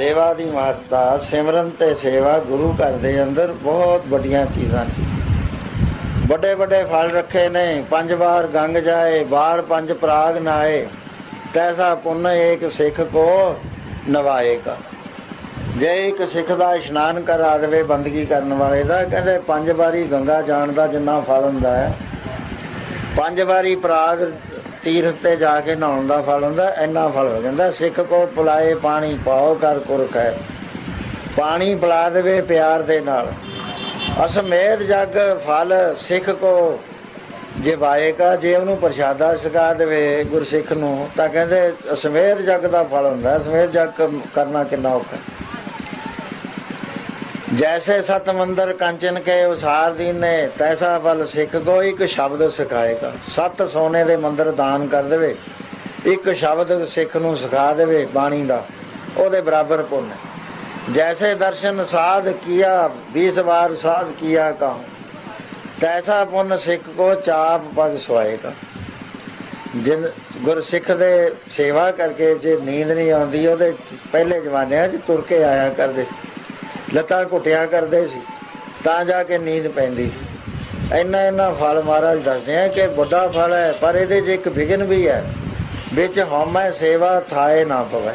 ਸੇਵਾ ਦੀ ਮਹੱਤਤਾ, ਸਿਮਰਨ ਤੇ ਸੇਵਾ ਗੁਰੂ ਘਰ ਦੇ ਅੰਦਰ ਬਹੁਤ ਵੱਡੀਆਂ ਚੀਜ਼ਾਂ ਨੇ। ਵੱਡੇ ਵੱਡੇ ਫਲ ਰੱਖੇ ਨੇ, ਪੰਜ ਵਾਰ ਗੰਗ ਜਾਏ ਬਾਰ ਪੰਜ ਪ੍ਰਾਗ ਨਾਏ, ਤੈਸਾ ਪੁੰਨ ਏਕ ਸਿੱਖ ਕੋ ਨਵਾਏਗਾ। ਜੇ ਇੱਕ ਸਿੱਖ ਦਾ ਇਸ਼ਨਾਨ ਕਰਾ ਦੇਵੇ ਬੰਦਗੀ ਕਰਨ ਵਾਲੇ ਦਾ, ਕਹਿੰਦੇ ਪੰਜ ਵਾਰੀ ਗੰਗਾ ਜਾਣ ਦਾ ਜਿੰਨਾ ਫਲ ਹੁੰਦਾ ਹੈ, ਪੰਜ ਵਾਰੀ ਪ੍ਰਾਗ ਤੀਰਥ ਤੇ ਜਾ ਕੇ ਨਹਾਉਣ ਦਾ ਫਲ ਹੁੰਦਾ, ਇੰਨਾ ਫਲ ਹੋ ਜਾਂਦਾ। ਸਿੱਖ ਕੋ ਪੁਲਾਏ, ਪਾਣੀ ਪਾਓ ਕਰ ਕੁਰਕ ਹੈ। ਪਾਣੀ ਬੁਲਾ ਦੇਵੇ ਪਿਆਰ ਦੇ ਨਾਲ। ਅਸਮੇਧ ਜਗ ਫਲ ਸਿੱਖ ਕੋ ਜੇ ਵਾਏਗਾ, ਜੇ ਉਹਨੂੰ ਪ੍ਰਸ਼ਾਦਾ ਛਕਾ ਦੇਵੇ ਗੁਰਸਿੱਖ ਨੂੰ, ਤਾਂ ਕਹਿੰਦੇ ਅਸਮੇਧ ਜਗ ਦਾ ਫਲ ਹੁੰਦਾ। ਅਸਮੇਧ ਜਗ ਕਰਨਾ ਕਿੰਨਾ ਔਖਾ ਜੈਸੇ ਸਤ ਮੰਦਰ ਕੰਚਨ ਕੇ ਉਸਾਰ ਦੀਨੇ, ਤੈਸਾ ਫਲ ਸਿੱਖ ਕੋ, ਇੱਕ ਸ਼ਬਦ ਸਿਖਾਏਗਾ। ਸੱਤ ਸੋਨੇ ਦੇ ਮੰਦਰ ਦਾਨ ਕਰ ਦੇਵੇ, ਇੱਕ ਸ਼ਬਦ ਸਿੱਖ ਨੂੰ ਸਿਖਾ ਦੇਵੇ ਬਾਣੀ ਦਾ, ਉਹਦੇ ਬਰਾਬਰ ਪੁੰਨ ਜੈਸੇ ਦਰਸ਼ਨ ਸਾਧ ਕੀਆ 20 ਵਾਰ ਸਾਧ ਕੀਆ ਕਹੂੰ। ਤੈਸਾ ਪੁੰਨ ਸਿੱਖ ਕੋ, ਚਾਪ ਪਗ ਸਵਾਏਗਾ। ਜਿਨ ਗੁਰਸਿੱਖ ਦੇ ਸੇਵਾ ਕਰਕੇ ਜੇ ਨੀਂਦ ਨਹੀਂ ਆਉਂਦੀ, ਉਹਦੇ ਪਹਿਲੇ ਜਮਾਨਿਆਂ 'ਚ ਤੁਰ ਕੇ ਆਇਆ ਕਰਦੇ ਸੀ। ਲੱਤਾਂ ਘੁੱਟਿਆ ਕਰਦੇ ਸੀ, ਤਾਂ ਜਾ ਕੇ ਨੀਂਦ ਪੈਂਦੀ ਸੀ। ਇੰਨਾ ਇੰਨਾ ਫਲ ਮਹਾਰਾਜ ਦੱਸਦੇ ਆ ਕਿ ਵੱਡਾ ਫਲ ਹੈ, ਪਰ ਇਹਦੇ 'ਚ ਇੱਕ ਵਿਗਨ ਵੀ ਹੈ, ਵਿੱਚ ਹਉਮੈ ਸੇਵਾ ਥਾਏ ਨਾ ਪਵੇ।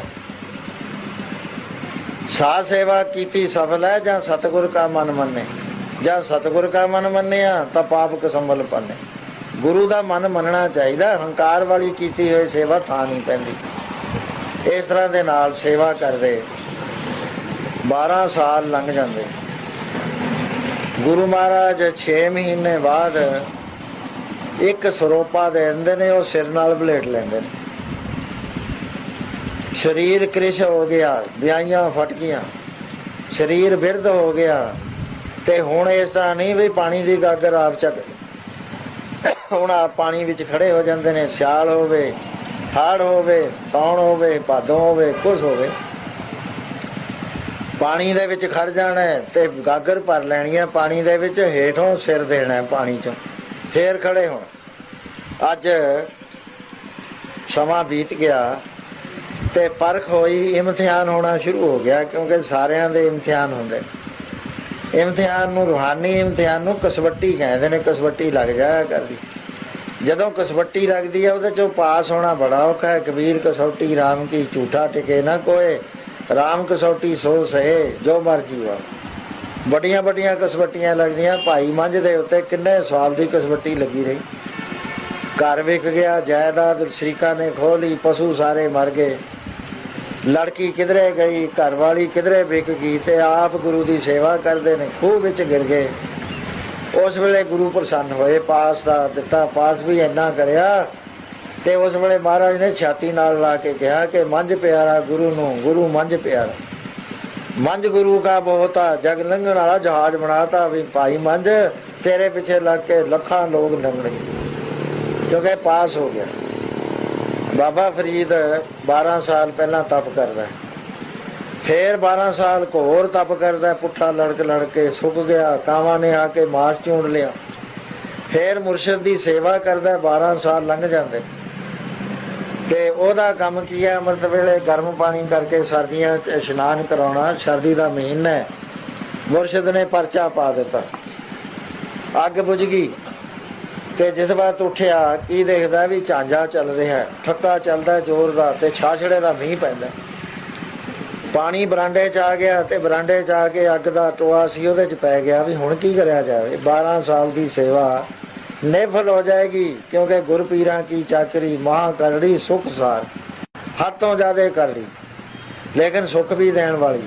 ਸਾ ਸੇਵਾ ਕੀਤੀ ਸਫਲ ਹੈ ਜਾਂ ਸਤਿਗੁਰ ਕਾ ਮਨ ਮੰਨੇ? ਜਾਂ ਸਤਿਗੁਰ ਕਾ ਮਨ ਮੰਨਿਆ ਤਾਂ ਪਾਪ ਕਸੰਬਲ ਪੰਨੇ? ਗੁਰੂ ਦਾ ਮਨ ਮੰਨਣਾ ਚਾਹੀਦਾ, ਹੰਕਾਰ ਵਾਲੀ ਕੀਤੀ ਹੋਈ ਸੇਵਾ ਥਾਂ ਨਹੀਂ ਪੈਂਦੀ। ਇਸ ਤਰ੍ਹਾਂ ਦੇ ਨਾਲ ਸੇਵਾ ਕਰਦੇ 12 ਸਾਲ ਲੰਘ ਜਾਂਦੇ। ਗੁਰੂ ਮਹਾਰਾਜ 6 ਮਹੀਨੇ ਬਾਅਦ ਇੱਕ ਸਰੋਪਾ ਦੇ ਦਿੰਦੇ ਨੇ, ਉਹ ਸਿਰ ਨਾਲ ਬਲੇਟ ਲੈਂਦੇ ਨੇ। ਸਰੀਰ ਕ੍ਰਿਸ਼ ਹੋ ਗਿਆ, ਵਿਆਹੀਆਂ ਫਟ ਗਈਆਂ। ਸਰੀਰ ਬਿਰਧ ਹੋ ਗਿਆ ਤੇ ਹੁਣ ਇਸ ਤਰ੍ਹਾਂ ਨਹੀਂ ਵੀ ਪਾਣੀ ਦੀ ਗਾਗਰ ਆਪ ਚੱਕ ਹੁਣ ਆ ਪਾਣੀ ਵਿੱਚ ਖੜੇ ਹੋ ਜਾਂਦੇ ਨੇ, ਸਿਆਲ ਹੋਵੇ, ਹਾੜ ਹੋਵੇ, ਸੌਣ ਹੋਵੇ, ਭਾਦੋਂ ਹੋਵੇ ਕੁਝ ਹੋਵੇ। ਪਾਣੀ ਦੇ ਵਿੱਚ ਖੜ ਜਾਣਾ ਤੇ ਗਾਗਰ ਭਰ ਲੈਣੀ ਹੈ ਪਾਣੀ ਦੇ ਵਿੱਚ ਹੇਠੋਂ ਸਿਰ ਦੇਣਾ ਪਾਣੀ ਚੋਂ। ਫੇਰ ਖੜੇ ਹੋਣ। ਅੱਜ ਸਮਾਂ ਬੀਤ ਗਿਆ ਤੇ ਪਰਖ ਹੋਈ ਇਮਤਿਹਾਨ ਹੋਣਾ ਸ਼ੁਰੂ ਹੋ ਗਿਆ ਕਿਉਂਕਿ ਸਾਰਿਆਂ ਦੇ ਇਮਤਿਹਾਨ ਹੁੰਦੇ। ਇਮਤਿਹਾਨ ਨੂੰ ਰੂਹਾਨੀ ਇਮਤਿਹਾਨ ਨੂੰ ਕਸਵੱਟੀ ਕਹਿੰਦੇ ਨੇ, ਕਸਵੱਟੀ ਲੱਗ ਜਾਇਆ ਕਰਦੀ। ਜਦੋਂ ਕਸਵੱਟੀ ਲੱਗਦੀ ਹੈ ਉਹਦੇ ਚੋਂ ਪਾਸ ਹੋਣਾ ਬੜਾ ਔਖਾ ਹੈ। ਕਬੀਰ ਕਸੌਟੀ RAM ਕੀ ਝੂਠਾ ਟਿਕੇ ਨਾ ਕੋਏ। RAM ਕਸੌਟੀ ਸੋ ਸਹੇ, ਜੋ ਮਰਜ਼ੀ ਵਾ ਵੱਡੀਆਂ ਵੱਡੀਆਂ ਕਸਵੱਟੀਆਂ ਲੱਗਦੀਆਂ, ਭਾਈ ਮੰਝ ਦੇ ਉੱਤੇ ਕਿੰਨੇ ਸਾਲ ਦੀ ਕਸਵੱਟੀ ਲੱਗੀ ਰਹੀ। ਘਰ ਵਿਕ ਗਿਆ, ਜਾਇਦਾਦ ਸ਼ਰੀਕਾ ਨੇ ਖੋਹ ਲਈ ਪਸ਼ੂ ਸਾਰੇ ਮਰ ਗਏ। ਲੜਕੀ ਕਿਧਰੇ ਗਈ ਘਰ ਵਾਲੀ ਕਿਧਰੇ ਵਿਕ ਗਈ ਤੇ ਆਪ ਗੁਰੂ ਦੀ ਸੇਵਾ ਕਰਦੇ ਨੇ, ਖੂਹ ਵਿੱਚ ਗਿਰ ਗਏ। ਉਸ ਵੇਲੇ ਗੁਰੂ ਪ੍ਰਸੰਨ ਹੋਏ, ਪਾਸ ਦਾ ਦਿੱਤਾ, ਪਾਸ ਵੀ ਇੰਨਾ ਕਰਿਆ ਤੇ ਉਸ ਵੇਲੇ ਮਹਾਰਾਜ ਨੇ ਛਾਤੀ ਨਾਲ ਲਾ ਕੇ ਕਿਹਾ ਕਿ ਮੰਝ ਪਿਆਰਾ ਗੁਰੂ ਨੂੰ ਗੁਰੂ ਮੰਝ ਪਿਆਰਾ। ਮੰਝ ਗੁਰੂ ਦਾ ਬਹੁਤਾ ਜਗ ਲੰਘਣ ਵਾਲਾ ਜਹਾਜ਼ ਬਣਾਤਾ ਵੀ ਭਾਈ ਮੰਝ ਤੇਰੇ ਪਿੱਛੇ ਲੱਗ ਕੇ ਲੱਖਾਂ ਲੋਕ ਲੰਘਣਗੇ ਕਿਉਂਕਿ ਪਾਸ ਹੋ ਗਿਆ। ਬਾਬਾ ਫਰੀਦ 12 ਸਾਲ ਪਹਿਲਾਂ ਤਪ ਕਰਦਾ ਫੇਰ 12 ਸਾਲ ਘੋਰ ਤਪ ਕਰਦਾ ਪੁੱਠਾ ਲੜਕ ਲੜਕੇ ਸੁੱਕ ਗਿਆ ਕਾਵਾਂ ਨੇ ਆ ਕੇ ਮਾਸ ਚੂੰਡ ਲਿਆ। ਫੇਰ ਮੁਰਸ਼ਿਦ ਦੀ ਸੇਵਾ ਕਰਦਾ ਹੈ, 12 ਸਾਲ ਲੰਘ ਜਾਂਦੇ। ਤੇ ਉਹਦਾ ਕੰਮ ਕੀ ਹੈ ਅੰਮ੍ਰਿਤ ਵੇਲੇ ਗਰਮ ਪਾਣੀ ਕਰਕੇ ਸਰਦੀਆਂ 'ਚ ਇਸ਼ਨਾਨ ਕਰਾਉਣਾ ਸਰਦੀ ਦਾ ਮਹੀਨਾ ਹੈ। ਮੁਰਸ਼ਿਦ ਨੇ ਪਰਚਾ ਪਾ ਦਿੱਤਾ। ਅੱਗ ਬੁਝ ਗਈ ਤੇ ਜਿਸ ਬਾਤ ਉੱਠਿਆ ਕੀ ਦੇਖਦਾ ਵੀ ਝਾਂਜਾ ਚੱਲ ਰਿਹਾ ਹੈ, ਠੱਕਾ ਚੱਲਦਾ ਜ਼ੋਰ ਦਾ ਤੇ ਛਾਛੜੇ ਦਾ ਮੀਂਹ ਪੈਂਦਾ ਪਾਣੀ ਬਰਾਂਡੇ 'ਚ ਆ ਗਿਆ ਤੇ ਬਰਾਂਡੇ 'ਚ ਆ ਕੇ ਅੱਗ ਦਾ ਟੋਆ ਸੀ ਉਹਦੇ 'ਚ ਪੈ ਗਿਆ ਵੀ ਹੁਣ ਕੀ ਕਰਿਆ ਜਾਵੇ। 12 ਸਾਲ ਦੀ ਸੇਵਾ ਨਿਫਲ ਹੋ ਜਾਏਗੀ, ਕਿਉਂਕਿ ਗੁਰਪੀਰਾਂ ਕੀ ਚਾਕਰੀ, ਮਹਾ ਕਰੜੀ, ਸੁਖ ਸਾਰ। ਹੱਥੋਂ ਜ਼ਿਆਦੇ ਕਰੜੀ, ਲੇਕਿਨ ਸੁਖ ਵੀ ਦੇਣ ਵਾਲੀ।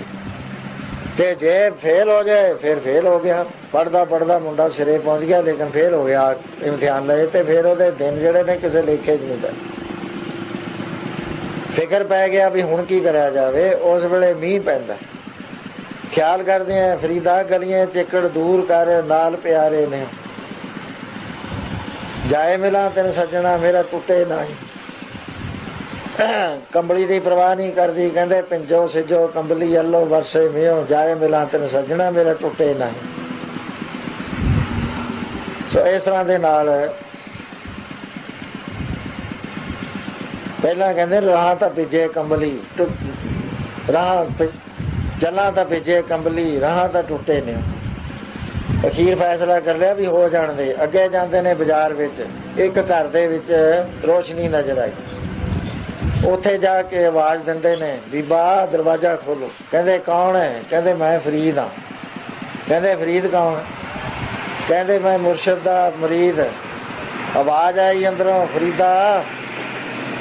ਤੇ ਜੇ ਫੇਲ ਹੋ ਜਾਏ, ਫਿਰ ਫੇਲ ਹੋ ਗਿਆ। ਪੜਦਾ ਪੜਦਾ ਮੁੰਡਾ ਸਿਰੇ ਪਹੁੰਚ ਗਿਆ, ਲੇਕਿਨ ਫੇਲ ਹੋ ਗਿਆ, ਇਮਤਿਹਾਨ ਲਏ ਤੇ ਫਿਰ ਉਹਦੇ ਦਿਨ ਜਿਹੜੇ ਨੇ ਕਿਸੇ ਲੇਖੇ 'ਚ ਨਹੀਂ ਪਏ ਫਿਕਰ ਪੈ ਗਿਆ ਵੀ ਹੁਣ ਕੀ ਕਰਿਆ ਜਾਵੇ, ਉਸ ਵੇਲੇ ਮੀਂਹ ਪੈਂਦਾ। ਖਿਆਲ ਕਰਦੇ ਆ, ਫਰੀਦਾ ਗਲੀਆਂ ਚਿੱਕੜ ਦੂਰ ਕਰ, ਨਾਲ ਪਿਆਰੇ ਨੇ। ਜਾਏ ਮਿਲਾਂ ਤੈਨੂੰ ਸੱਜਣਾ, ਮੇਰਾ ਟੁੱਟੇ ਨਹੀਂ। ਕੰਬਲੀ ਦੀ ਪਰਵਾਹ ਨਹੀਂ ਕਰਦੀ, ਕਹਿੰਦੇ ਪਿੰਜੋ ਸਿਜੋ, ਕੰਬਲੀ ਅੱਲੋ ਵਰਸੇ ਮਿਓ, ਜਾਏ ਮਿਲਾਂ ਤੈਨੂੰ ਸੱਜਣਾ, ਮੇਰਾ ਟੁੱਟੇ ਨਹੀਂ। ਸੋ ਇਸ ਤਰ੍ਹਾਂ ਦੇ ਨਾਲ ਪਹਿਲਾਂ ਕਹਿੰਦੇ, ਰਾਹ ਤਾਂ ਭਿੱਜੇ ਕੰਬਲੀ, ਟੁੱਟ- ਰਾਹ ਭਿ- ਚੱਲਾਂ ਤਾਂ ਭੇਜੇ ਕੰਬਲੀ, ਰਾਹਾਂ ਤਾਂ ਟੁੱਟੇ ਨੇ। ਅਖੀਰ ਫੈਸਲਾ ਕਰ ਲਿਆ ਵੀ ਹੋ ਜਾਣਦੇ। ਅੱਗੇ ਜਾਂਦੇ ਨੇ ਬਾਜ਼ਾਰ ਵਿੱਚ। ਇੱਕ ਘਰ ਦੇ ਵਿੱਚ ਰੋਸ਼ਨੀ ਨਜ਼ਰ ਆਈ। ਉੱਥੇ ਜਾ ਕੇ ਆਵਾਜ਼ ਦਿੰਦੇ ਨੇ, ਬੀਬਾ, ਦਰਵਾਜ਼ਾ ਖੋਲੋ ਕਹਿੰਦੇ, ਕੌਣ ਹੈ? ਕਹਿੰਦੇ, ਮੈਂ ਫਰੀਦ ਹਾਂ। ਕਹਿੰਦੇ, ਫਰੀਦ ਕੌਣ ਕਹਿੰਦੇ, ਮੈਂ ਮੁਰਸ਼ਿਦ ਦਾ ਮਰੀਦ ਆਵਾਜ਼ ਆਈ ਅੰਦਰੋਂ, ਫਰੀਦਾ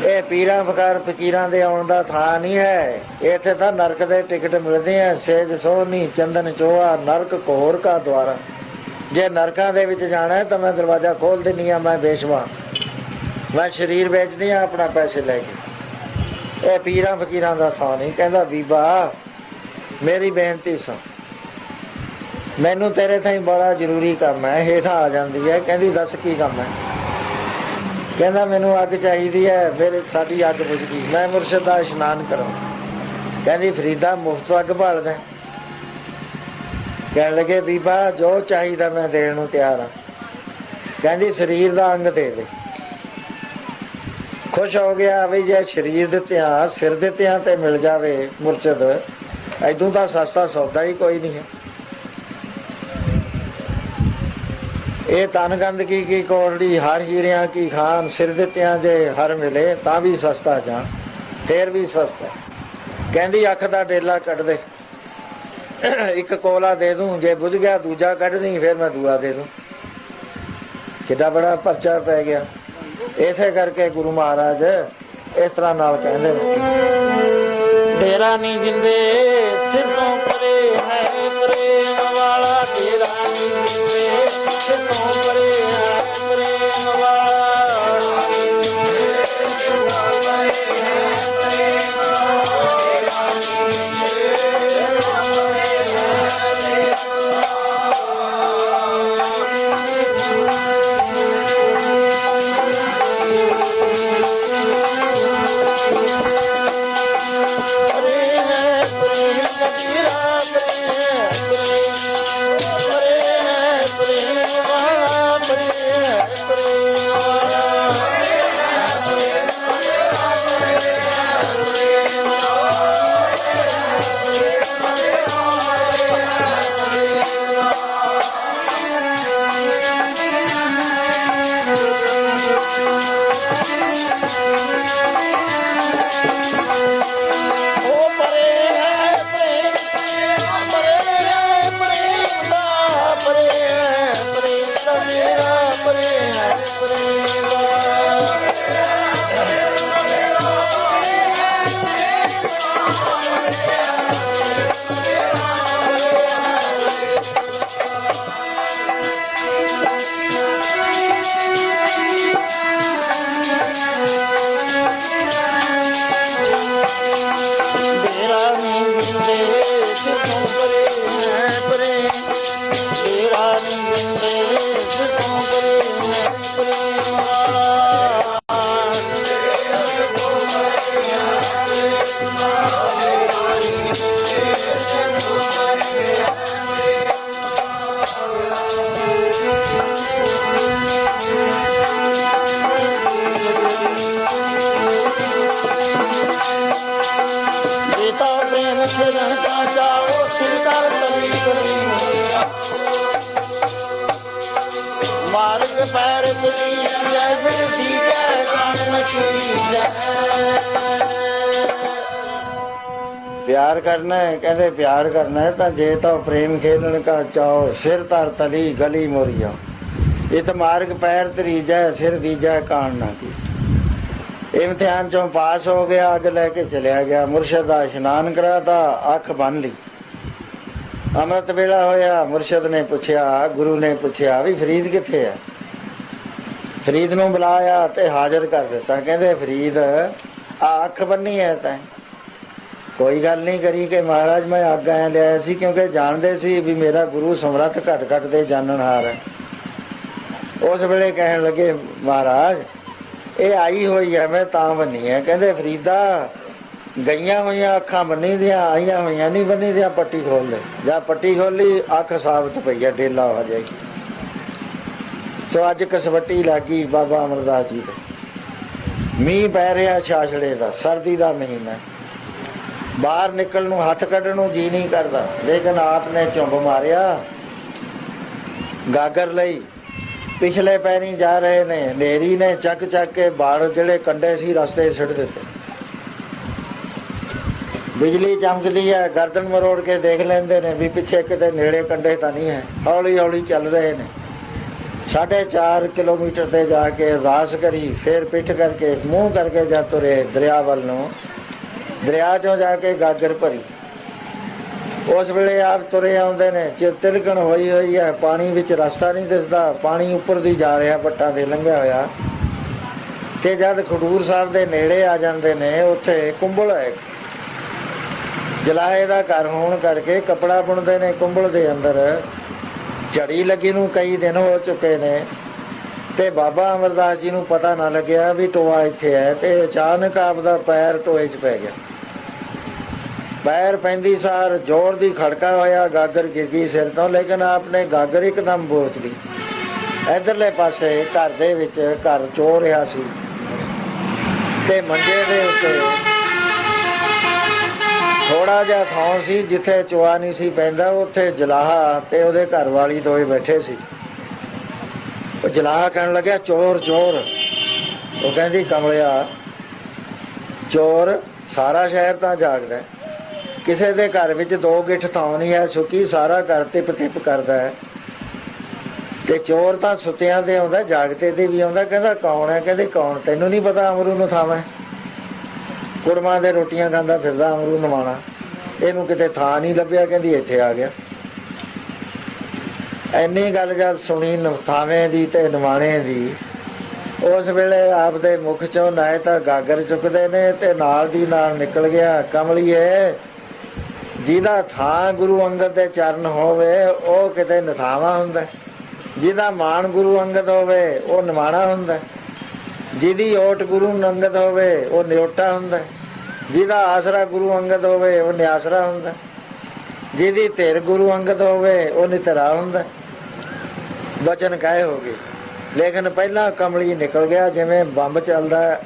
ਇਹ ਪੀਰਾਂ ਫਕਾਰ ਫਕੀਰਾਂ ਦੇ ਆਉਣ ਦਾ ਥਾਂ ਨਹੀਂ ਹੈ। ਇੱਥੇ ਤਾਂ ਨਰਕ ਦੇ ਟਿਕਟ ਮਿਲਦੇ ਆ, ਸੇਜ ਸੋਹਣੀ, ਚੰਦਨ ਚੋਆ ਨਰਕ ਕੋਹਰ ਕਾ ਦਵਾਰਾ ਜੇ ਨਰਕਾਂ ਦੇ ਵਿੱਚ ਜਾਣਾ ਤਾਂ ਮੈਂ ਦਰਵਾਜ਼ਾ ਖੋਲ ਦਿੰਨੀ ਆ, ਮੈਂ ਬੇਸ਼ਵਾ ਮੈਂ ਸਰੀਰ ਵੇਚਦੀ ਆ, ਆਪਣਾ ਪੈਸੇ ਲੈ ਕੇ। ਇਹ ਪੀਰਾਂ ਫਕੀਰਾਂ ਦਾ ਥਾਂ ਨਹੀਂ, ਕਹਿੰਦਾ, ਬੀਬਾ, ਮੇਰੀ ਬੇਨਤੀ ਸੁਣ। ਮੈਨੂੰ ਤੇਰੇ ਤਾਈਂ ਬੜਾ ਜ਼ਰੂਰੀ ਕੰਮ ਹੈ, ਹੇਠਾਂ ਆ ਜਾਂਦੀ ਹੈ, ਕਹਿੰਦੀ, ਦੱਸ ਕੀ ਕੰਮ ਹੈ? ਕਹਿੰਦਾ, ਮੈਨੂੰ ਅੱਗ ਚਾਹੀਦੀ ਹੈ। ਫਿਰ ਸਾਡੀ ਅੱਗ ਬੁਝ ਮੈਂ ਮੁਰਸ਼ਦ ਦਾ ਇਸ਼ਨਾਨ ਕਰਾਂ। ਕਹਿੰਦੀ, ਫਰੀਦਾ, ਮੁਫਤ ਅੱਗ ਭਾਲਦਾ ਹੈ। ਕਹਿਣ ਲੱਗੇ, ਬੀਬਾ, ਜੋ ਚਾਹੀਦਾ ਮੈਂ ਦੇਣ ਨੂੰ ਤਿਆਰ ਹਾਂ। ਕਹਿੰਦੀ, ਸਰੀਰ ਦਾ ਅੰਗ ਦੇ ਦੇ। ਖੁਸ਼ ਹੋ ਗਿਆ, ਵੀ ਜੇ ਸਰੀਰ ਦੇ ਆ ਸਿਰ ਦਿੱਤੇ ਆ ਤੇ ਮਿਲ ਜਾਵੇ ਮੁਰਸ਼ਦ, ਐਦੋਂ ਦਾ ਸਸਤਾ ਸੌਦਾ ਹੀ ਕੋਈ ਨਹੀਂ ਹੈ। ਇਹ ਤਨ ਗੰਦ ਕੀ ਕੋੜੜੀ, ਹਰ ਹੀਰਿਆਂ ਕੀ ਖਾਨ, ਸਿਰ ਦਿੱਤਿਆਂ ਜੇ ਹਰ ਮਿਲੇ, ਤਾਂ ਵੀ ਸਸਤਾ ਜਾਂ ਫੇਰ ਵੀ ਸਸਤਾ। ਕਹਿੰਦੀ, ਅੱਖ ਦਾ ਡੇਲਾ ਕੱਢ ਦੇ। ਇੱਕ ਕੋਲਾ ਦੇ ਦੂੰ, ਜੇ ਬੁਝ ਗਿਆ ਦੂਜਾ ਕੱਢ ਨਹੀਂ ਫੇਰ ਮੈਂ ਦੂਆ ਦੇ ਦੂੰ। ਕਿੱਡਾ ਬੜਾ ਪਰਚਾ ਪੈ ਗਿਆ। ਇਸੇ ਕਰਕੇ ਗੁਰੂ ਮਹਾਰਾਜ ਇਸ ਤਰ੍ਹਾਂ ਨਾਲ ਕਹਿੰਦੇ ਨੇ। ਡੇਰਾ ਨਹੀਂ ਜਿੰਦੇ ਸਿੱਧੋਂ ਪਰੇ ਹੈ ਜਿੰਦੇ ਸਿੱਧੋਂ ਪੈਰ ਤਲੀ ਜੈ ਫਿਰ ਦੀਜੈ ਕਾਣ ਨਚੀ ਜੈ ਪਿਆਰ ਕਰਨਾ ਹੈ, ਕਹਿੰਦੇ ਪਿਆਰ ਕਰਨਾ ਹੈ, ਤਾਂ ਜੇ ਤਾਂ ਪ੍ਰੇਮ ਖੇਲਣ ਕਾ ਚਾਓ ਸਿਰ ਧਰ ਤਲੀ ਗਲੀ ਮੋਰੀਆ ਇਤ ਮਾਰਗ ਪੈਰ ਤਰੀਜੈ ਸਿਰ ਦੀ ਜੈ ਕਾਨ ਨਾ ਕੀ ਇਮਤਿਹਾਨ ਚੋਂ ਪਾਸ ਹੋ ਗਿਆ, ਅੱਗ ਲੈ ਕੇ ਚਲਿਆ ਗਿਆ। ਮੁਰਸ਼ਦ ਦਾ ਇਸ਼ਨਾਨ ਕਰਾਤਾ, ਅੱਖ ਬੰਨ ਲਈ। ਅੰਮ੍ਰਿਤ ਵੇਲਾ ਹੋਇਆ, ਮੁਰਸ਼ਦ ਨੇ ਪੁੱਛਿਆ, ਗੁਰੂ ਨੇ ਪੁੱਛਿਆ ਵੀ ਫਰੀਦ ਕਿੱਥੇ ਹੈ ਫਰੀਦ ਨੂੰ ਬੁਲਾਇਆ ਤੇ ਹਾਜ਼ਰ ਕਰ ਦਿੱਤਾ। ਕਹਿੰਦੇ, ਫਰੀਦ ਆ ਅੱਖ ਬੰਨੀ ਹੈ ਤਾਂ। ਕੋਈ ਗੱਲ ਨਹੀਂ ਕਰੀ ਕਿ ਮਹਾਰਾਜ, ਮੈਂ ਅੱਗ ਆਇਆ ਲਿਆ ਸੀ ਕਿਉਂਕਿ ਜਾਣਦੇ ਸੀ ਵੀ ਮੇਰਾ ਗੁਰੂ ਸਮਰੱਥ ਘਟ ਘਟ ਦੇ ਜਾਣਨਹਾਰ ਹੈ ਉਸ ਵੇਲੇ ਕਹਿਣ ਲੱਗੇ, ਮਹਾਰਾਜ ਇਹ ਆਈ ਹੋਈ ਹੈ ਮੈਂ ਤਾਂ ਬੰਨੀ ਹੈ ਕਹਿੰਦੇ, ਫਰੀਦਾ, ਗਈਆਂ ਹੋਈਆਂ ਅੱਖਾਂ ਬੰਨੀ ਦੀਆਂ, ਆਈਆਂ ਹੋਈਆਂ ਨਹੀਂ ਬੰਨੀ ਦੀਆਂ, ਪੱਟੀ ਖੋਲ ਦੇ ਜਾਂ ਪੱਟੀ ਖੋਲੀ ਅੱਖ ਸਾਬਤ ਪਈ ਹੈ ਡੇਲਾ ਹੋ ਜਾਏਗੀ ਸੋ ਅੱਜ ਕਸਵੱਟੀ ਲੱਗੀ ਬਾਬਾ ਅਮਰਦਾਸ ਜੀ ਤੇ। ਮੀਂਹ ਪੈ ਰਿਹਾ ਛਾਛੜੇ ਦਾ, ਸਰਦੀ ਦਾ ਮਹੀਨਾ ਬਾਹਰ ਨਿਕਲਣ ਨੂੰ, ਹੱਥ ਕੱਢਣ ਨੂੰ ਜੀ ਨਹੀਂ ਕਰਦਾ। ਲੇਕਿਨ ਆਪ ਨੇ ਝੁੰਬ ਮਾਰਿਆ, ਗਾਗਰ ਲਈ। ਪਿਛਲੇ ਪੈਰੀ ਜਾ ਰਹੇ ਨੇ, ਨੇਰੀ ਨੇ ਚੱਕ ਚੱਕ ਕੇ ਬਾੜ ਜਿਹੜੇ ਕੰਡੇ ਸੀ ਰਸਤੇ 'ਚ ਸਿੱਟ ਦਿੱਤੇ। ਬਿਜਲੀ ਚਮਕਦੀ ਹੈ, ਗਰਦਨ ਮਰੋੜ ਕੇ ਦੇਖ ਲੈਂਦੇ ਨੇ ਵੀ ਪਿੱਛੇ ਕਿਤੇ ਨੇੜੇ ਕੰਡੇ ਤਾਂ ਨਹੀਂ ਹੈ ਹੌਲੀ ਹੌਲੀ ਚੱਲ ਰਹੇ ਨੇ। ਸਾਢੇ ਚਾਰ ਕਿਲੋਮੀਟਰ ਤੇ ਜਾ ਕੇ ਅਰਦਾਸ ਕਰੀ, ਫਿਰ ਪਿੱਠ ਕਰਕੇ, ਮੂੰਹ ਕਰਕੇ ਜਾ ਤੁਰੇ ਦਰਿਆ ਵੱਲ ਨੂੰ, ਦਰਿਆ ਚੋਂ ਜਾ ਕੇ ਗਾਗਰ ਭਰੀ। ਉਸ ਵੇਲੇ ਆਪ ਤੁਰੇ ਆਉਂਦੇ ਨੇ, ਜੇ ਤਿਲਕਣ ਹੋਈ ਹੋਈ ਹੈ, ਪਾਣੀ ਵਿੱਚ ਰਸਤਾ ਨਹੀਂ ਦਿਸਦਾ, ਪਾਣੀ ਉੱਪਰ ਦੀ ਜਾ ਰਿਹਾ, ਪੱਟਾਂ ਦੇ ਲੰਘਿਆ ਹੋਇਆ। ਤੇ ਜਦ ਖਡੂਰ ਸਾਹਿਬ ਦੇ ਨੇੜੇ ਆ ਜਾਂਦੇ ਨੇ, ਉੱਥੇ ਕੁੰਬਲ ਹੈ। ਜਲਾਏ ਦਾ ਘਰ ਹੋਣ ਕਰਕੇ ਕਪੜਾ ਬੁਣਦੇ ਨੇ ਕੁੰਬਲ ਦੇ ਅੰਦਰ। ਝੜੀ ਲੱਗੀ ਨੂੰ ਕਈ ਦਿਨ ਹੋ ਚੁੱਕੇ ਨੇ। ਤੇ ਬਾਬਾ ਅਮਰਦਾਸ ਜੀ ਨੂੰ ਪਤਾ ਨਾ ਲੱਗਿਆ ਵੀ ਟੋਆ ਇੱਥੇ ਹੈ ਤੇ ਅਚਾਨਕ ਆਪ ਦਾ ਪੈਰ ਟੋਏ 'ਚ ਪੈ ਗਿਆ। ਪੈਰ ਪੈਂਦੀ ਸਾਰ, ਜ਼ੋਰ ਦੀ ਖੜਕਾ ਹੋਇਆ, ਗਾਗਰ ਗਿਰ ਗਈ ਸਿਰ ਤੋਂ, ਲੇਕਿਨ ਆਪਨੇ ਗਾਗਰ ਇੱਕਦਮ ਬੋਚ ਲਈ। ਇਧਰਲੇ ਪਾਸੇ ਘਰ ਦੇ ਵਿੱਚ ਘਰ ਚੋ ਰਿਹਾ ਸੀ। ਤੇ ਮੰਜੇ ਦੇ ਉੱਤੇ ਥੋੜਾ ਜਿਹਾ ਥਾਂ ਸੀ ਜਿੱਥੇ ਚੋਆ ਨਹੀਂ ਸੀ ਪੈਂਦਾ, ਉੱਥੇ ਜਲਾਹਾ ਤੇ ਉਹਦੇ ਘਰ ਵਾਲੀ ਦੋਏ ਬੈਠੇ ਸੀ। ਉਹ ਜਲਾਹਾ ਕਹਿਣ ਲੱਗਿਆ, ਚੋਰ ਚੋਰ। ਉਹ ਕਹਿੰਦੀ, ਕਮਲਿਆ, ਚੋਰ ਸਾਰਾ ਸ਼ਹਿਰ ਤਾਂ ਜਾਗਦਾ ਕਿਸੇ ਦੇ ਘਰ ਵਿੱਚ ਦੋ ਗਿੱਠ ਥਾਂ ਨਹੀਂ ਹੈ, ਸੁੱਕੀ ਸਾਰਾ ਘਰ ਤਿਪ ਤਿਪ ਕਰਦਾ ਹੈ। ਤੇ ਚੋਰ ਤਾਂ ਸੁੱਤਿਆਂ ਦੇ ਆਉਂਦਾ, ਜਾਗਤੇ ਤੇ ਵੀ ਆਉਂਦਾ, ਕਹਿੰਦਾ ਕੌਣ ਹੈ? ਕਹਿੰਦੇ ਕੌਣ? ਤੈਨੂੰ ਨਹੀਂ ਪਤਾ ਅਮਰੂ ਨੂੰ ਥਾਵੇਂ ਕੁੜਮਾਂ ਦੇ ਰੋਟੀਆਂ ਖਾਂਦਾ ਫਿਰਦਾ ਅਮਰੂ ਨਵਾਣਾ ਇਹਨੂੰ ਕਿਤੇ ਥਾਂ ਨਹੀਂ ਲੱਭਿਆ, ਕਹਿੰਦੀ ਇੱਥੇ ਆ ਗਿਆ। ਐਨੀ ਗੱਲ ਜਦ ਸੁਣੀ ਨਫਥਾਵੇਂ ਦੀ ਤੇ ਨਵਾਣੇ ਦੀ, ਉਸ ਵੇਲੇ ਆਪਦੇ ਮੁਖ ਚੋਂ ਨਾ ਤਾਂ ਗਾਗਰ ਚੁੱਕਦੇ ਨੇ ਤੇ ਨਾਲ ਦੀ ਨਾਲ ਨਿਕਲ ਗਿਆ, ਕਮਲੀਏ ਜਿਹਦਾ ਥਾਂ ਗੁਰੂ ਅੰਗਦ ਦੇ ਚਰਨ ਹੋਵੇ ਉਹ ਕਿਤੇ ਨਥਾਵਾ ਹੁੰਦਾ। ਜਿਹਦਾ ਮਾਣ ਗੁਰੂ ਅੰਗਦ ਹੋਵੇ ਉਹ ਨਿਮਾਣਾ ਹੁੰਦਾ। ਜਿਹਦੀ ਓਟ ਗੁਰੂ ਅੰਗਦ ਹੋਵੇ ਉਹ ਨਿਓਟਾ ਹੁੰਦਾ। ਜਿਹਦਾ ਆਸਰਾ ਗੁਰੂ ਅੰਗਦ ਹੋਵੇ ਉਹ ਨਿਆਸਰਾ ਹੁੰਦਾ। ਜਿਹਦੀ ਧਿਰ ਗੁਰੂ ਅੰਗਦ ਹੋਵੇ ਉਹ ਨਿਤਰਾ ਹੁੰਦਾ। ਹੈ। ਬਚਨ ਕਾਏ ਹੋ ਗਏ। ਲੇਕਿਨ ਪਹਿਲਾਂ ਕਮਲੀ ਨਿਕਲ ਗਿਆ ਜਿਵੇਂ ਬੰਬ ਚੱਲਦਾ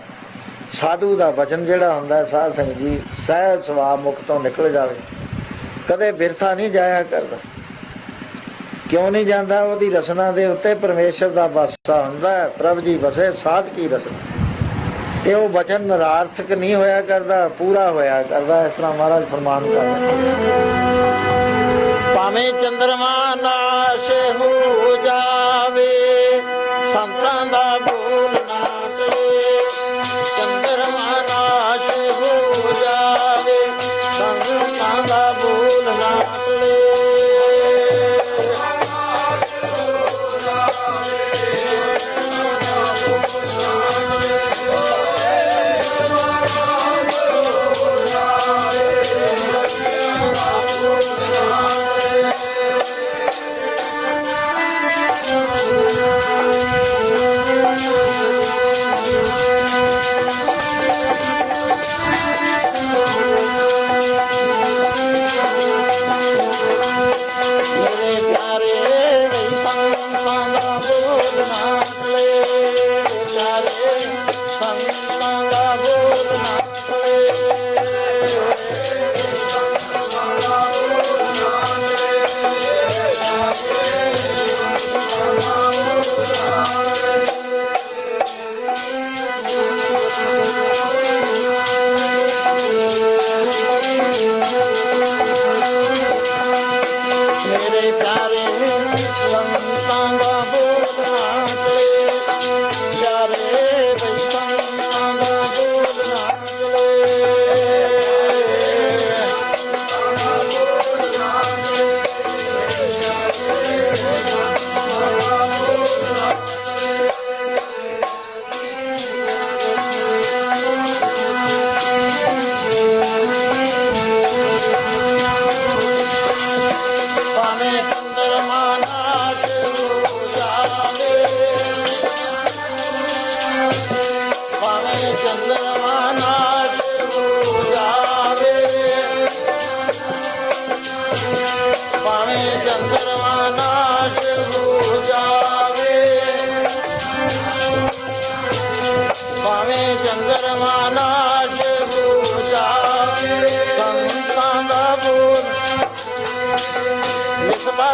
ਸਾਧੂ ਦਾ ਬਚਨ ਜਿਹੜਾ ਹੁੰਦਾ ਹੈ, ਸਾਧ ਸੰਗਤ ਜੀ ਸਹਿਜ ਸਵਾ ਮੁਖ ਤੋਂ ਨਿਕਲ ਜਾਵੇ। ਕਦੇ ਬਿਰਥਾ ਨਹੀਂ ਜਾਇਆ ਕਰਦਾ। ਕਿਉਂ ਨਹੀਂ ਜਾਂਦਾ? ਉਹਦੀ ਰਸਨਾ ਦੇ ਉੱਤੇ ਪਰਮੇਸ਼ਰ ਦਾ ਵਾਸਾ ਹੁੰਦਾ ਹੈ। ਪ੍ਰਭ ਜੀ ਵਸੇ ਸਾਧ ਕੀ ਰਸਨਾ। ਤੇ ਉਹ ਬਚਨ ਨਰਾਰਥਕ ਨਹੀਂ ਹੋਇਆ ਕਰਦਾ, ਪੂਰਾ ਹੋਇਆ ਕਰਦਾ। ਇਸ ਤਰ੍ਹਾਂ ਮਹਾਰਾਜ ਫਰਮਾਨ ਕਰਦੇ। ਭਾਵੇਂ ਚੰਦਰਮਾ ਨਾਸ਼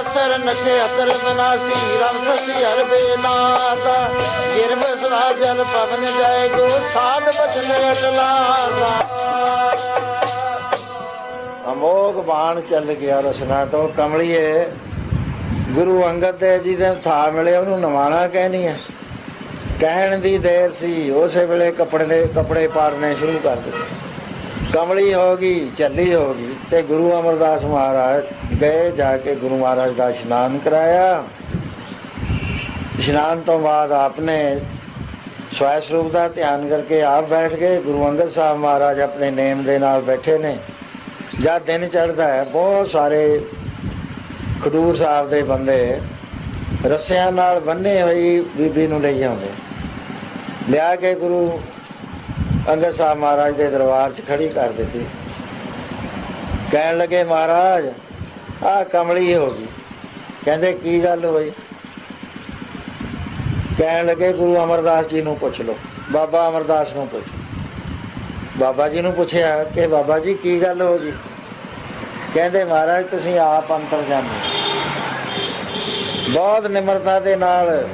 ਇਸ ਨਖੇ ਅਕਲ ਬਨਾਸੀ ਰਮ ਸਸੀ ਹਰ ਬੇਨਾਤਾ ਗਿਰਬ ਸਦਾ ਜਲ ਪਵਨ ਜਾਏ ਜੋ ਸਾਧ ਬਚਨ ਅਟਲਾਤਾ ਅਮੋਗ ਬਾਣ ਚੱਲ ਗਿਆ ਰਸਨਾ ਤੋਂ, ਕਮਲੀਏ। ਗੁਰੂ ਅੰਗਦ ਦੇਵ ਜੀ ਦੇ ਥਾ ਮਿਲੇ, ਉਹਨੂੰ ਨਵਾਣਾ ਕਹਿਣੀ ਹੈ ਕਹਿਣ ਦੀ ਦੇਰ ਸੀ, ਉਸੇ ਵੇਲੇ ਕੱਪੜੇ ਦੇ ਕੱਪੜੇ ਪਾੜਨੇ ਸ਼ੁਰੂ ਕਰ ਦਿੱਤੇ। ਕਮਲੀ ਹੋ ਗਈ ਚੱਲੀ ਹੋ ਗਈ ਤੇ ਗੁਰੂ ਅਮਰਦਾਸ ਮਹਾਰਾਜ ਗਏ ਜਾ ਕੇ ਗੁਰੂ ਮਹਾਰਾਜ ਦਾ ਇਸ਼ਨਾਨ ਕਰਾਇਆ। ਇਸ਼ਨਾਨ ਤੋਂ ਬਾਅਦ ਆਪਨੇ ਸਵੈ ਸਰੂਪ ਦਾ ਧਿਆਨ ਕਰਕੇ ਆਪ ਬੈਠ ਗਏ। ਗੁਰੂ ਅੰਗਦ ਸਾਹਿਬ ਮਹਾਰਾਜ ਆਪਣੇ ਨੇਮ ਦੇ ਨਾਲ ਬੈਠੇ ਨੇ। ਜਦ ਦਿਨ ਚੜ੍ਹਦਾ ਹੈ, ਬਹੁਤ ਸਾਰੇ ਖਡੂਰ ਸਾਹਿਬ ਦੇ ਬੰਦੇ ਰੱਸਿਆਂ ਨਾਲ ਬੰਨੇ ਹੋਈ ਬੀਬੀ ਨੂੰ ਲਈ ਜਾਂਦੇ ਲਿਆ ਕੇ ਗੁਰੂ ਅੰਗਦ ਸਾਹਿਬ ਮਹਾਰਾਜ ਦੇ ਦਰਬਾਰ 'ਚ ਖੜੀ ਕਰ ਦਿੱਤੀ। ਕਹਿਣ ਲੱਗੇ, ਮਹਾਰਾਜ, ਆਹ ਕਮਲੀ ਹੋ ਗਈ। ਕਹਿੰਦੇ, ਕੀ ਗੱਲ ਹੋਈ? ਕਹਿਣ ਲੱਗੇ, ਗੁਰੂ ਅਮਰਦਾਸ ਜੀ ਨੂੰ ਪੁੱਛ ਲਓ। ਬਾਬਾ ਅਮਰਦਾਸ ਨੂੰ ਪੁੱਛ ਬਾਬਾ ਜੀ ਨੂੰ ਪੁੱਛਿਆ ਕਿ, ਬਾਬਾ ਜੀ, ਕੀ ਗੱਲ ਹੋ ਗਈ? ਕਹਿੰਦੇ, ਮਹਾਰਾਜ, ਤੁਸੀਂ ਆਪ ਅੰਤਰ ਜਾਣੋ ਬਹੁਤ ਨਿਮਰਤਾ ਦੇ ਨਾਲ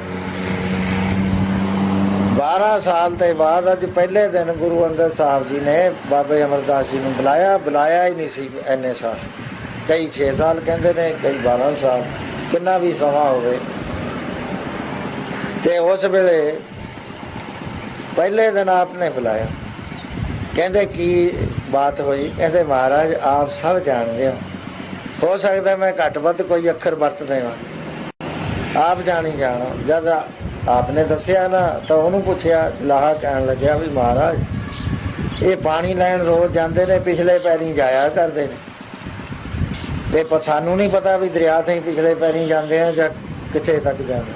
12 ਸਾਲ ਤੇ ਬਾਅਦ ਅੱਜ ਪਹਿਲੇ ਦਿਨ ਗੁਰੂ ਅੰਗਦ ਸਾਹਿਬ ਜੀ ਨੇ ਬਾਬੇ ਅਮਰਦਾਸ ਜੀ ਨੂੰ ਬੁਲਾਇਆ। ਬੁਲਾਇਆ ਹੀ ਨਹੀਂ ਸੀ ਐਨੇ ਸਾਲ। ਕਈ 6 ਸਾਲ ਕਹਿੰਦੇ ਨੇ, ਕਈ 12 ਸਾਲ। ਕਿੰਨਾ ਵੀ ਸਮਾਂ ਹੋਵੇ। ਤੇ ਉਸ ਵੇਲੇ ਪਹਿਲੇ ਦਿਨ ਆਪਨੇ ਬੁਲਾਇਆ। ਕਹਿੰਦੇ, ਕੀ ਬਾਤ ਹੋਈ? ਕਹਿੰਦੇ, ਮਹਾਰਾਜ, ਆਪ ਸਭ ਜਾਣਦੇ ਹੋ। ਹੋ ਸਕਦਾ ਮੈਂ ਘੱਟ ਵੱਧ ਕੋਈ ਅੱਖਰ ਵਰਤਦੇ ਹਾਂ ਆਪ ਜਾਣੀ ਜਾਣੋ। ਜਦ ਆਪਨੇ ਦੱਸਿਆ ਨਾ, ਤਾਂ ਉਹਨੂੰ ਪੁੱਛਿਆ ਲਾਹਾ ਕਹਿਣ ਲੱਗਿਆ ਵੀ ਮਹਾਰਾਜ, ਇਹ ਪਾਣੀ ਲੈਣ ਰੋਜ਼ ਜਾਂਦੇ ਨੇ, ਪਿਛਲੇ ਪੈਰੀ ਜਾਇਆ ਕਰਦੇ ਨੇ। ਤੇ ਪਰ ਸਾਨੂੰ ਨਹੀਂ ਪਤਾ ਵੀ ਦਰਿਆ ਤੇ ਪਿਛਲੇ ਪੈਰੀ ਜਾਂਦੇ ਆ ਜਾਂ ਕਿੱਥੇ ਤੱਕ ਜਾਂਦੇ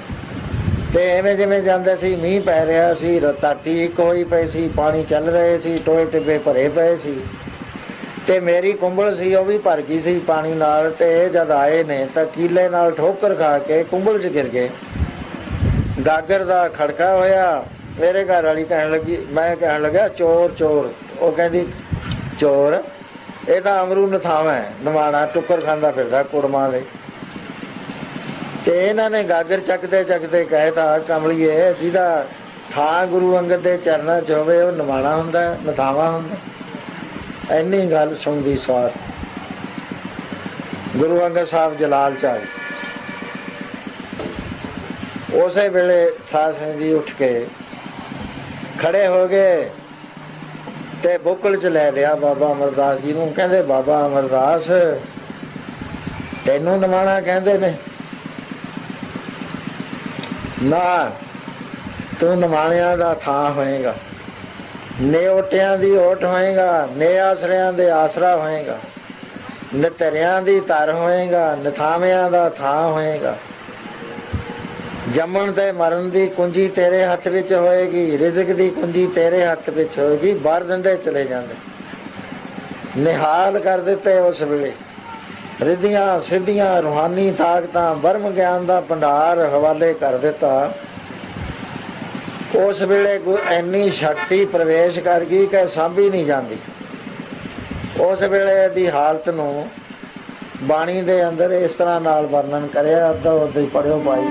ਤੇ ਐਵੇਂ ਜਿਵੇਂ ਜਾਂਦੇ ਸੀ, ਮੀਂਹ ਪੈ ਰਿਹਾ ਸੀ, ਰਤਾਤੀ ਕੋਈ ਪਈ ਸੀ, ਪਾਣੀ ਚੱਲ ਰਹੇ ਸੀ, ਟੋਏ ਟਿੱਬੇ ਭਰੇ ਪਏ ਸੀ। ਤੇ ਮੇਰੀ ਕੁੰਬਲ ਸੀ, ਉਹ ਵੀ ਭਰ ਗਈ ਸੀ ਪਾਣੀ ਨਾਲ, ਤੇ ਇਹ ਜਦ ਆਏ ਨੇ, ਤਾਂ ਕੀਲੇ ਨਾਲ ਠੋਕਰ ਖਾ ਕੇ ਕੁੰਬਲ 'ਚ ਗਿਰ ਗਏ। ਗਾਗਰ ਦਾ ਖੜਕਾ ਹੋਇਆ ਮੇਰੇ ਘਰ ਵਾਲੀ ਕਹਿਣ ਲੱਗੀ ਮੈਂ ਕਹਿਣ ਲੱਗਾ ਚੋਰ ਚੋਰ। ਉਹ ਕਹਿੰਦੀ ਚੋਰ ਇਹ ਤਾਂ ਅਮਰੂ ਨਥਾਵਾ ਹੈ ਨਵਾਣਾ ਟੁੱਕਰ ਖਾਂਦਾ ਫਿਰਦਾ ਕੁੜਮਾਂ ਲਈ। ਤੇ ਇਹਨਾਂ ਨੇ ਗਾਗਰ ਚੱਕਦੇ ਚੱਕਦੇ ਕਹਿਤਾ ਕਮਲੀਏ ਜਿਹਦਾ ਥਾਂ ਗੁਰੂ ਅੰਗਦ ਦੇ ਚਰਨਾਂ 'ਚ ਹੋਵੇ ਉਹ ਨਵਾਣਾ ਹੁੰਦਾ ਹੈ, ਨਥਾਵਾ ਹੁੰਦਾ। ਹੈ। ਇੰਨੀ ਗੱਲ ਸੁਣਦੀ ਸਵਾਰ ਗੁਰੂ ਅੰਗਦ ਸਾਹਿਬ ਜਲਾਲ ਚ ਉਸੇ ਵੇਲੇ ਸਾਧ ਸਿੰਘ ਜੀ ਉੱਠ ਕੇ ਖੜੇ ਹੋ ਗਏ ਤੇ ਬੁੱਕਲ ਚ ਲੈ ਲਿਆ ਬਾਬਾ ਅਮਰਦਾਸ ਜੀ ਨੂੰ। ਕਹਿੰਦੇ, ਬਾਬਾ ਅਮਰਦਾਸ, ਤੈਨੂੰ ਨਮਾਣਾ ਕਹਿੰਦੇ ਨੇ। ਨਾ, ਤੂੰ ਨਮਾਣਿਆਂ ਦਾ ਥਾਂ ਹੋਏਗਾ। ਨੇਓਟਿਆਂ ਦੀ ਓਟ ਹੋਏਗਾ ਨੇ ਆਸਰਿਆਂ ਦੇ ਆਸਰਾ ਹੋਏਗਾ। ਨਤਰਿਆਂ ਦੀ ਧਰ ਹੋਏਗਾ, ਨਥਾਵਿਆਂ ਦਾ ਥਾਂ ਹੋਏਗਾ। ਜੰਮਣ ਤੇ ਮਰਨ ਦੀ ਕੁੰਜੀ ਤੇਰੇ ਹੱਥ ਵਿੱਚ ਹੋਏਗੀ, ਰਿਜ਼ਕ ਦੀ ਕੁੰਜੀ ਤੇਰੇ ਹੱਥ ਵਿੱਚ ਹੋਏਗੀ ਬਾਹਰ ਦਿੰਦੇ ਚਲੇ ਜਾਂਦੇ। ਨਿਹਾਲ ਕਰ ਦਿੱਤੇ ਉਸ ਵੇਲੇ। ਰਿਧੀਆਂ, ਸਿੱਧੀਆਂ ਰੂਹਾਨੀ ਤਾਕਤਾਂ ਬਰਮ ਗਿਆਨ ਦਾ ਭੰਡਾਰ ਹਵਾਲੇ ਕਰ ਦਿੱਤਾ। ਉਸ ਵੇਲੇ ਗੁ- ਇੰਨੀ ਸ਼ਕਤੀ ਪ੍ਰਵੇਸ਼ ਕਰ ਗਈ ਕਿ ਸਾਂਭੀ ਨਹੀਂ ਜਾਂਦੀ। ਉਸ ਵੇਲੇ ਦੀ ਹਾਲਤ ਨੂੰ ਬਾਣੀ ਦੇ ਅੰਦਰ ਇਸ ਤਰ੍ਹਾਂ ਨਾਲ ਵਰਣਨ ਕਰਿਆ ਅੱਧਾ ਉੱਤੇ ਪੜਿਓ ਭਾਈ।